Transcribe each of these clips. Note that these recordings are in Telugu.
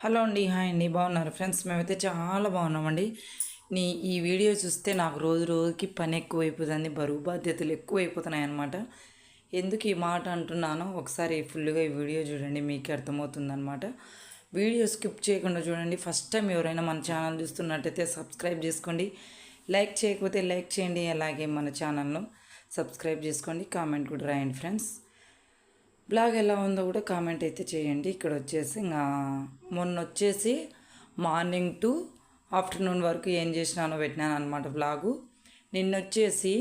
హలో అండి హాయ్ అండి బాగున్నారు? ఫ్రెండ్స్ మేమైతే చాలా బాగున్నామండి. నీ ఈ వీడియో చూస్తే నాకు రోజు రోజుకి పని ఎక్కువైపోతుంది బరువు బాధ్యతలు ఎక్కువైపోతున్నాయి అన్నమాట ఎందుకు ఈ మాట అంటున్నానో ఒకసారి ఫుల్గా ఈ వీడియో చూడండి మీకే అర్థమవుతుందన్నమాట. వీడియో స్కిప్ చేయకుండా చూడండి. ఫస్ట్ టైం ఎవరైనా మన ఛానల్ చూస్తున్నట్టయితే సబ్స్క్రైబ్ చేసుకోండి. లైక్ చేయకపోతే లైక్ చేయండి అలాగే మన ఛానల్ను సబ్స్క్రైబ్ చేసుకోండి కామెంట్ కూడా రాయండి ఫ్రెండ్స్. బ్లాగ్ ఎలా ఉందో కూడా కామెంట్ అయితే చేయండి. ఇక్కడ వచ్చేసి ఇంకా మొన్న వచ్చేసి మార్నింగ్ టు ఆఫ్టర్నూన్ వరకు ఏం చేసినానో పెట్టినాను అనమాట బ్లాగు. నిన్న వచ్చేసి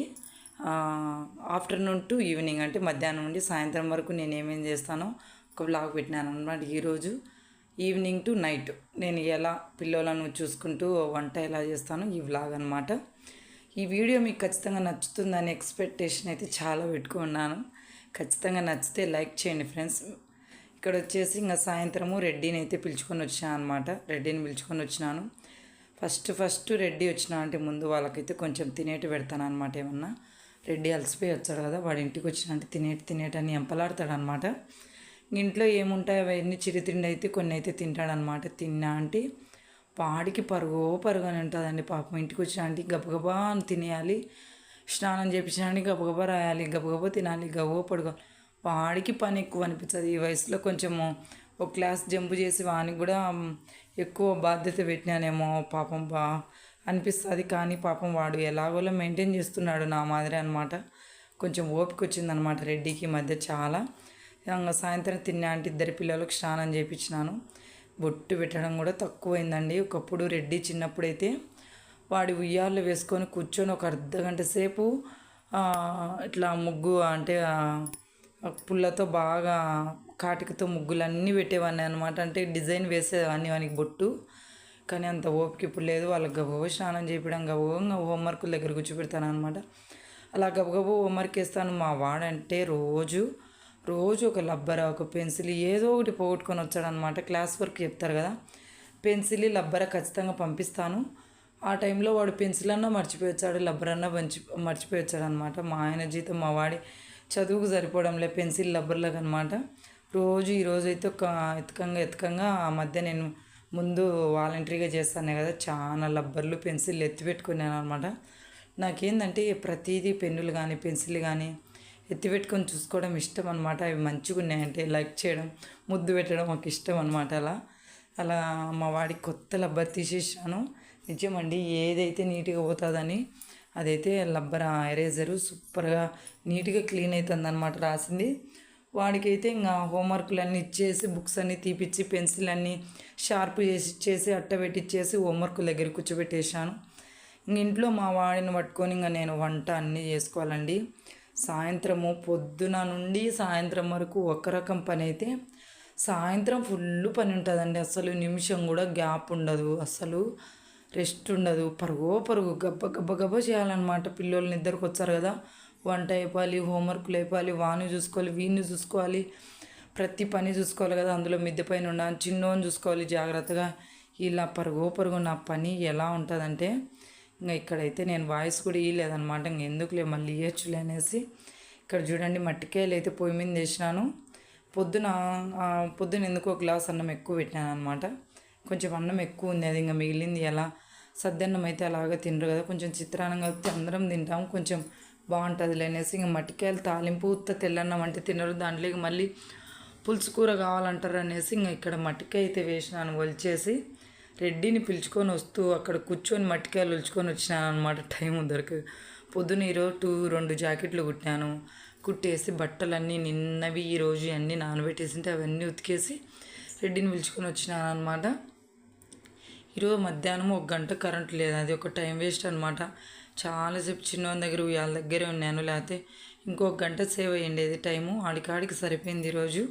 ఆఫ్టర్నూన్ టు ఈవినింగ్ అంటే మధ్యాహ్నం నుండి సాయంత్రం వరకు నేను ఏమేం చేస్తానో ఒక బ్లాగ్ పెట్టినాను అనమాట ఈరోజు. ఈవినింగ్ టు నైట్ నేను ఎలా పిల్లలను చూసుకుంటూ వంట ఎలా చేస్తానో ఈ వ్లాగ్ అనమాట ఈ వీడియో మీకు ఖచ్చితంగా నచ్చుతుందని ఎక్స్పెక్టేషన్ అయితే చాలా పెట్టుకున్నాను. ఖచ్చితంగా నచ్చితే లైక్ చేయండి ఫ్రెండ్స్. ఇక్కడ వచ్చేసి ఇంకా సాయంత్రము రెడ్డిని అయితే పిలుచుకొని వచ్చాను అనమాట రెడ్డిని పిలుచుకొని వచ్చినాను. ఫస్ట్ ఫస్ట్ రెడ్డి వచ్చినా అంటే ముందు వాళ్ళకైతే కొంచెం తినేటి పెడతాను అనమాట ఏమన్నా. రెడ్డి అలసిపోయి వచ్చాడు కదా వాడి ఇంటికి వచ్చిన అంటే తినేటి తినేటని ఎంపలాడతాడు అనమాట ఇంట్లో ఏముంటాయి అవన్నీ చిరుతిండి అయితే కొన్ని అయితే తింటాడనమాట తిన్నా అంటే వాడికి పరుగో పరుగు అని ఉంటుందండి పాపం. ఇంటికి వచ్చిన అంటే గబగబా అని తినేయాలి. స్నానం చేపించడానికి గబగబా రాయాలి గబగబా తినాలి గబగబా పడుకోవాలి. వాడికి పని ఎక్కువ అనిపిస్తుంది. ఈ వయసులో కొంచెము ఒక క్లాస్ జంపు చేసి వానికి కూడా ఎక్కువ బాధ్యత పెట్టినానేమో పాపం బా అనిపిస్తుంది. కానీ పాపం వాడు ఎలాగోలా మెయింటైన్ చేస్తున్నాడు నా మాదిరి అనమాట కొంచెం ఓపిక వచ్చిందనమాట రెడ్డికి మధ్య చాలా. ఇంకా సాయంత్రం తిన్నా అంటే ఇద్దరు పిల్లలకు స్నానం చేయించినాను బొట్టు పెట్టడం కూడా తక్కువైందండి. ఒకప్పుడు రెడ్డి చిన్నప్పుడైతే వాడి ఉయ్యాలు వేసుకొని కూర్చొని ఒక అర్ధ గంట సేపు ఇట్లా ముగ్గు అంటే పుల్లతో బాగా కాటికతో ముగ్గులన్నీ పెట్టేవాడిని అనమాట అంటే డిజైన్ వేసేవాడిని వానికి బొట్టు. కానీ అంత ఓపిక ఇప్పుడు లేదు. వాళ్ళకి గబగబా స్నానం చేయడం గబగబా హోంవర్క్ దగ్గర కూర్చోబెడతాను అనమాట అలా గబగబు హోంవర్క్ వేస్తాను మా వాడంటే రోజు రోజు ఒక లబ్బర ఒక పెన్సిల్ ఏదో ఒకటి పోగొట్టుకొని వచ్చాడనమాట క్లాస్ వర్క్ చెప్తారు కదా. పెన్సిల్ లబ్బర ఖచ్చితంగా పంపిస్తాను. ఆ టైంలో వాడు పెన్సిల్ అన్నా మర్చిపోయొచ్చాడు లబ్బర్ అన్నా మంచి మర్చిపోయొచ్చాడు అనమాట మా ఆయన జీతం మా వాడి చదువుకు సరిపోవడంలే పెన్సిల్ లబ్బర్లకు అనమాట రోజు ఈరోజు అయితే ఒక ఎతకంగా ఎతకంగా ఆ మధ్య నేను ముందు వాలంటరీగా చేస్తాను కదా చాలా లబ్బర్లు పెన్సిల్ ఎత్తి పెట్టుకున్నాను అనమాట నాకేందంటే ప్రతిదీ పెన్నులు కానీ పెన్సిల్ కానీ ఎత్తి పెట్టుకొని చూసుకోవడం ఇష్టం అనమాట అవి మంచిగా ఉన్నాయంటే లైక్ చేయడం ముద్దు పెట్టడం మాకు ఇష్టం అనమాట అలా. అలా మా వాడికి కొత్త లబ్బర్ తీసేసాను నిజమండి ఏదైతే నీట్గా పోతుందని అదైతే లబ్బర్ ఎరేజరు సూపర్గా నీట్గా క్లీన్ అవుతుంది అనమాట రాసింది. వాడికైతే ఇంకా హోంవర్క్లు అన్నీ ఇచ్చేసి బుక్స్ అన్నీ తీపిచ్చి పెన్సిల్ అన్నీ షార్ప్ చేసి ఇచ్చేసి అట్ట పెట్టిచ్చేసి హోంవర్క్ దగ్గర కూర్చోబెట్టేశాను. ఇంట్లో మా వాడిని పట్టుకొని ఇంకా నేను వంట అన్నీ చేసుకోవాలండి. సాయంత్రము పొద్దున నుండి సాయంత్రం వరకు ఒక రకం పని అయితే సాయంత్రం ఫుల్ పని ఉంటుందండి. అసలు నిమిషం కూడా గ్యాప్ ఉండదు. అసలు రెస్ట్ ఉండదు. పరుగో పరుగు గబ్బ గబ్బ గబ్బ చేయాలన్నమాట. పిల్లలు నిద్రకు వచ్చారు కదా. వంట అయిపోవాలి హోంవర్క్లు అయిపోవాలి వాని చూసుకోవాలి వీడిని చూసుకోవాలి. ప్రతి పని చూసుకోవాలి కదా. అందులో మిద్దె పైన ఉండాలి చిన్నోని చూసుకోవాలి జాగ్రత్తగా. ఇలా పరుగో పరుగు నా పని ఎలా ఉంటుందంటే ఇంకా ఇక్కడైతే నేను వాయిస్ కూడా ఇవ్వలేదన్నమాట ఇంక ఎందుకులే మళ్ళీ ఇవ్వచ్చులే అనేసి. ఇక్కడ చూడండి మట్టికాయలు అయితే పొయ్యి మీద వేసినాను. పొద్దున పొద్దున ఎందుకో గ్లాస్ అన్నం ఎక్కువ పెట్టాను అనమాట కొంచెం అన్నం ఎక్కువ ఉంది అది ఇంకా మిగిలింది ఎలా? సద్దన్నం అయితే అలాగే తినరు కదా కొంచెం చిత్రాన్నం కలిపితే అందరం తింటాం కొంచెం బాగుంటుంది అనేసి ఇంకా మట్టికాయలు తాలింపు ఉత్త తెల్లన్నం అంటే తినరు. దాంట్లోకి మళ్ళీ పులుసు కూర కావాలంటారు అనేసి ఇంకా ఇక్కడ మట్టికాయ అయితే వేసినాను ఒలిచేసి రెడ్డిని పిలుచుకొని వస్తూ అక్కడ కూర్చొని మట్టికాయలు ఒలుచుకొని వచ్చినాను అనమాట టైం దొరక పొద్దున ఈరోజు టూ రెండు జాకెట్లు కుట్టాను కుట్టేసి బట్టలన్నీ నిన్నవి ఈరోజు అన్నీ నానబెట్టేసింటే అవన్నీ ఉతికేసి రెడ్డిని పిలుచుకొని వచ్చినాను అనమాట ఈరోజు మధ్యాహ్నం ఒక గంట కరెంట్ లేదు. అది ఒక టైం వేస్ట్ అనమాట చాలాసేపు చిన్నోని దగ్గర ఉయ్యాల దగ్గరే ఉన్నాను. లేకపోతే ఇంకొక గంట సేవ్ అయ్యిండేది టైము. ఆడికాడికి సరిపోయింది ఈరోజు.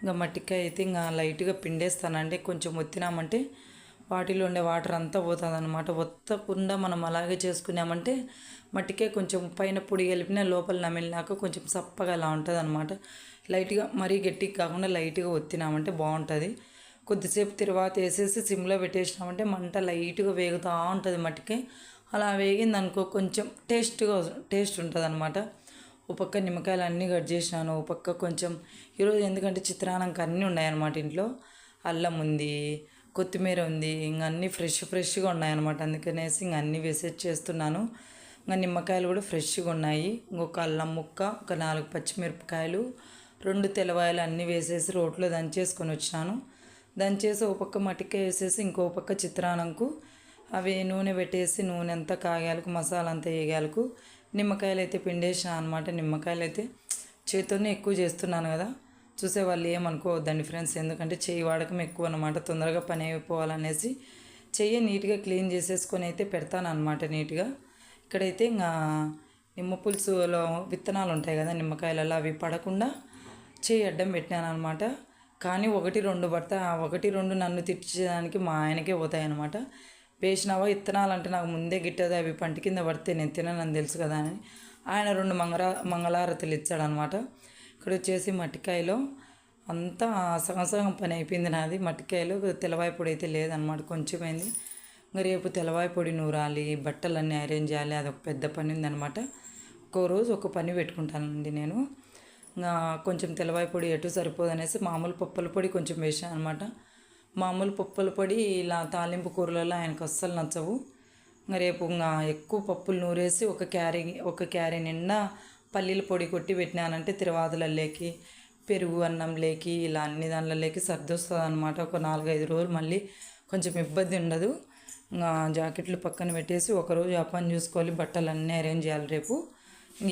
ఇంకా మట్టికాయ అయితే ఇంకా లైట్గా పిండేస్తానంటే కొంచెం ఒత్తినామంటే వాటిలో ఉండే వాటర్ అంతా పోతుంది అనమాట వత్తకుండా మనం అలాగే చేసుకున్నామంటే మట్టికే కొంచెం పైన పొడి కలిపిన లోపల నమిలినాక కొంచెం సప్పగా అలా ఉంటుంది అనమాట లైట్గా మరీ గట్టిగా కాకుండా లైట్గా ఒత్తినామంటే బాగుంటుంది. కొద్దిసేపు తర్వాత వేసేసి సిమ్లో పెట్టేసినామంటే మంట లైట్గా వేగుతూ ఉంటుంది మట్టికి. అలా వేగింది అనుకో కొంచెం టేస్ట్గా టేస్ట్ ఉంటుంది అనమాట ఓ పక్క నిమ్మకాయలు అన్నీ కట్ చేసినాను ఓ పక్క కొంచెం ఈరోజు ఎందుకంటే చిత్రాన్నంకి అన్నీ ఉన్నాయన్నమాట ఇంట్లో. అల్లం ఉంది కొత్తిమీర ఉంది ఇంకా అన్నీ ఫ్రెష్ ఫ్రెష్గా ఉన్నాయన్నమాట. అందుకనేసి ఇంక అన్నీ వేసేసి చేస్తున్నాను. ఇంకా నిమ్మకాయలు కూడా ఫ్రెష్గా ఉన్నాయి. ఇంకొక అల్లం ముక్క ఒక నాలుగు పచ్చిమిరపకాయలు రెండు తెల్లవాయలు అన్నీ వేసేసి రోట్లో దంచేసుకొని వచ్చినాను. దంచేసి ఒక పక్క మటిక వేసేసి ఇంకో పక్క చిత్రాన్నంకు అవి నూనె పెట్టేసి నూనె అంతా కాగాలకు మసాలా అంతా వేగాలకు నిమ్మకాయలు అయితే పిండేసాను అనమాట నిమ్మకాయలు అయితే చేతితోనే ఎక్కువ చేస్తున్నాను కదా. చూసే వాళ్ళు ఏమనుకోవద్దండి ఫ్రెండ్స్. ఎందుకంటే చేయి వాడకం ఎక్కువ అనమాట తొందరగా పని అయిపోవాలనేసి చెయ్యి నీట్గా క్లీన్ చేసేసుకొని అయితే పెడతాను అనమాట నీట్గా. ఇక్కడైతే ఇంకా నిమ్మ పులుసులో విత్తనాలు ఉంటాయి కదా నిమ్మకాయలలో అవి పడకుండా చేయి అడ్డం పెట్టినాను అనమాట కానీ ఒకటి రెండు పడతా ఒకటి రెండు నన్ను తిట్టడానికి మా ఆయనకే పోతాయి అనమాట వేసినావా విత్తనాలు అంటే నాకు ముందే గిట్టదు అవి పంట కింద పడితే నేను తిననని తెలుసు కదా అని ఆయన రెండు మంగళ మంగళారతులు ఇచ్చాడనమాట ఇక్కడ వచ్చేసి మట్టికాయలో అంతా సగం పని అయిపోయింది నాది. మట్టికాయలు తెలవాయి పొడి అయితే లేదనమాట కొంచెం అయింది ఇంకా రేపు తెలవాయి పొడి నూరాలి బట్టలన్నీ అరేంజ్ చేయాలి అదొక పెద్ద పని ఉందనమాట ఒక్కో రోజు ఒక పని పెట్టుకుంటానండి నేను. ఇంకా కొంచెం తెలవాయి పొడి ఎటు సరిపోదు అనేసి మామూలు పప్పుల పొడి కొంచెం వేసాను అనమాట మామూలు పప్పుల పొడి ఇలా తాలింపు కూరలలో ఆయనకు అస్సలు నచ్చవు. ఇంకా రేపు ఇంకా ఎక్కువ పప్పులు నూరేసి ఒక క్యారీ ఒక క్యారీ నిండా పల్లీల పొడి కొట్టి పెట్టినానంటే తిరువాదులలోకి పెరుగు అన్నం లేకి ఇలా అన్ని దానిలోకి సర్దొస్తుంది అనమాట ఒక నాలుగైదు రోజులు మళ్ళీ కొంచెం ఇబ్బంది ఉండదు. ఇంకా జాకెట్లు పక్కన పెట్టేసి ఒకరోజు ఆ పని చూసుకోవాలి బట్టలు అన్నీ అరేంజ్ చేయాలి రేపు.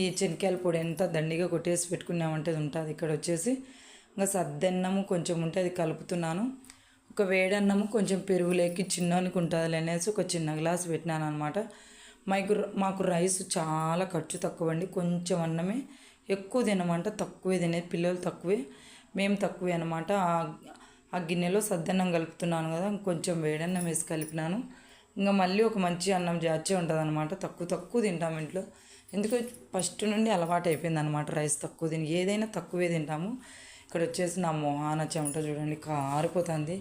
ఈ చెనక్కాయల పొడి ఎంత దండిగా కొట్టేసి పెట్టుకున్నామంటే ఉంటుంది. ఇక్కడ వచ్చేసి ఇంకా సద్దన్నము కొంచెం ఉంటే అది కలుపుతున్నాను. ఒక వేడన్నము కొంచెం పెరుగులేకి చిన్ననికి ఉంటుంది అనేసి ఒక చిన్న గ్లాస్ పెట్టినాను అనమాట మాకు మాకు రైస్ చాలా ఖర్చు తక్కువ అండి కొంచెం అన్నమే ఎక్కువ తినమంట తక్కువే తినేది. పిల్లలు తక్కువే మేము తక్కువే అనమాట ఆ గిన్నెలో సద్దన్నం కలుపుతున్నాను కదా కొంచెం వేడన్నం వేసి కలిపినాను. ఇంకా మళ్ళీ ఒక మంచి అన్నం జాచే ఉంటుంది అనమాట తక్కువ తక్కువ తింటాము ఇంట్లో. ఎందుకు ఫస్ట్ నుండి అలవాటు అయిపోయింది అనమాట రైస్ తక్కువ తిని. ఏదైనా తక్కువే తింటాము. ఇక్కడ వచ్చేసి నా మొహాన చెమట చూడండి కారిపోతుంది.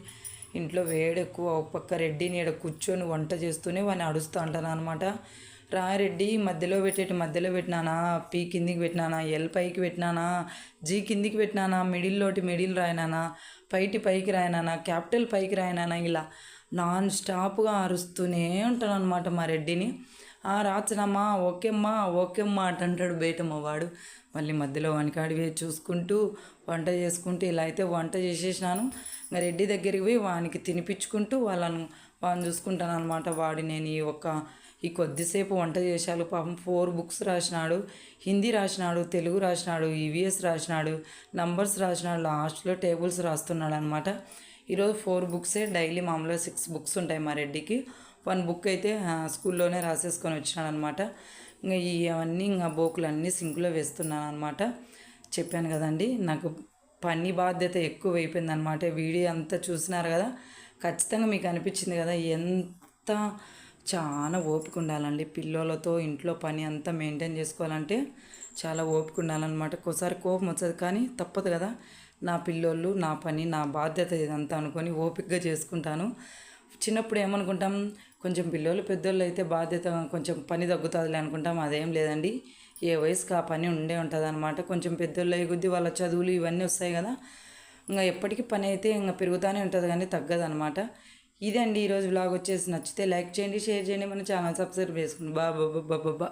ఇంట్లో వేడి ఎక్కువ ఒక పక్క రెడ్డి నీడ కూర్చొని వంట చేస్తూనే వాడిని అడుస్తూ ఉంటాను అనమాట రా రెడ్డి మధ్యలో పెట్టేటి మధ్యలో పెట్టినానా? పీ కిందికి పెట్టినానా? ఎల్ పైకి పెట్టినానా? జీ కిందికి పెట్టినానా? మిడిల్లోటి మిడిల్ రాయనానా? పైటి పైకి రాయనానా? క్యాపిటల్ పైకి రాయనానా? ఇలా నాన్ స్టాప్గా అరుస్తూనే ఉంటాను అనమాట మా రెడ్డిని. రాచనమ్మా ఓకేమ్మా ఓకేమ్మా అంటాడు బయటమ్మ వాడు మళ్ళీ మధ్యలో వానికాడివి చూసుకుంటూ వంట చేసుకుంటూ ఇలా అయితే వంట చేసేసినాను. ఇంకా రెడ్డి దగ్గరికి పోయి వానికి తినిపించుకుంటూ వాళ్ళను వాడిని చూసుకుంటాను అనమాట వాడి నేను ఈ ఒక్క ఈ కొద్దిసేపు వంట చేశాను పాపం ఫోర్ బుక్స్ రాసినాడు. హిందీ రాసినాడు తెలుగు రాసినాడు ఈవీఎస్ రాసినాడు నంబర్స్ రాసినాడు లాస్ట్లో టేబుల్స్ రాస్తున్నాడు అనమాట ఈరోజు ఫోర్ బుక్సే డైలీ మామూలుగా సిక్స్ బుక్స్ ఉంటాయి మా రెడ్డికి. వన్ బుక్ అయితే స్కూల్లోనే రాసేసుకొని వచ్చినాను అనమాట ఇంకా ఇవన్నీ ఇంకా బోకులు అన్నీ సింక్లో వేస్తున్నాను అనమాట చెప్పాను కదండి నాకు పని బాధ్యత ఎక్కువ అయిపోయింది అనమాట వీడియో అంతా చూసినారు కదా ఖచ్చితంగా మీకు అనిపించింది కదా ఎంత చాలా ఓపిక ఉండాలండి. పిల్లలతో ఇంట్లో పని అంతా మెయింటైన్ చేసుకోవాలంటే చాలా ఓపిక ఉండాలన్నమాట. ఒకసారి కోపం వచ్చదు కానీ తప్పదు కదా. నా పిల్లోళ్ళు నా పని నా బాధ్యత ఇదంతా అనుకొని ఓపికగా చేసుకుంటాను. చిన్నప్పుడు ఏమనుకుంటాం కొంచెం పిల్లోళ్ళు పెద్దోళ్ళు అయితే బాధ్యత కొంచెం పని తగ్గుతుందిలే అనుకుంటాం అదేం లేదండి. ఏ వయసుకి ఆ పని ఉండే ఉంటుంది అనమాట కొంచెం పెద్దోళ్ళు అయ్యి కొద్దీ వాళ్ళ చదువులు ఇవన్నీ వస్తాయి కదా. ఇంకా ఎప్పటికీ పని అయితే ఇంకా పెరుగుతూనే ఉంటుంది కానీ తగ్గదనమాట ఇదండి ఈరోజు బ్లాగ్ వచ్చేసి. నచ్చితే లైక్ చేయండి షేర్ చేయండి మన ఛానల్ సబ్స్క్రైబ్ చేసుకోండి బా బా బా బా బా.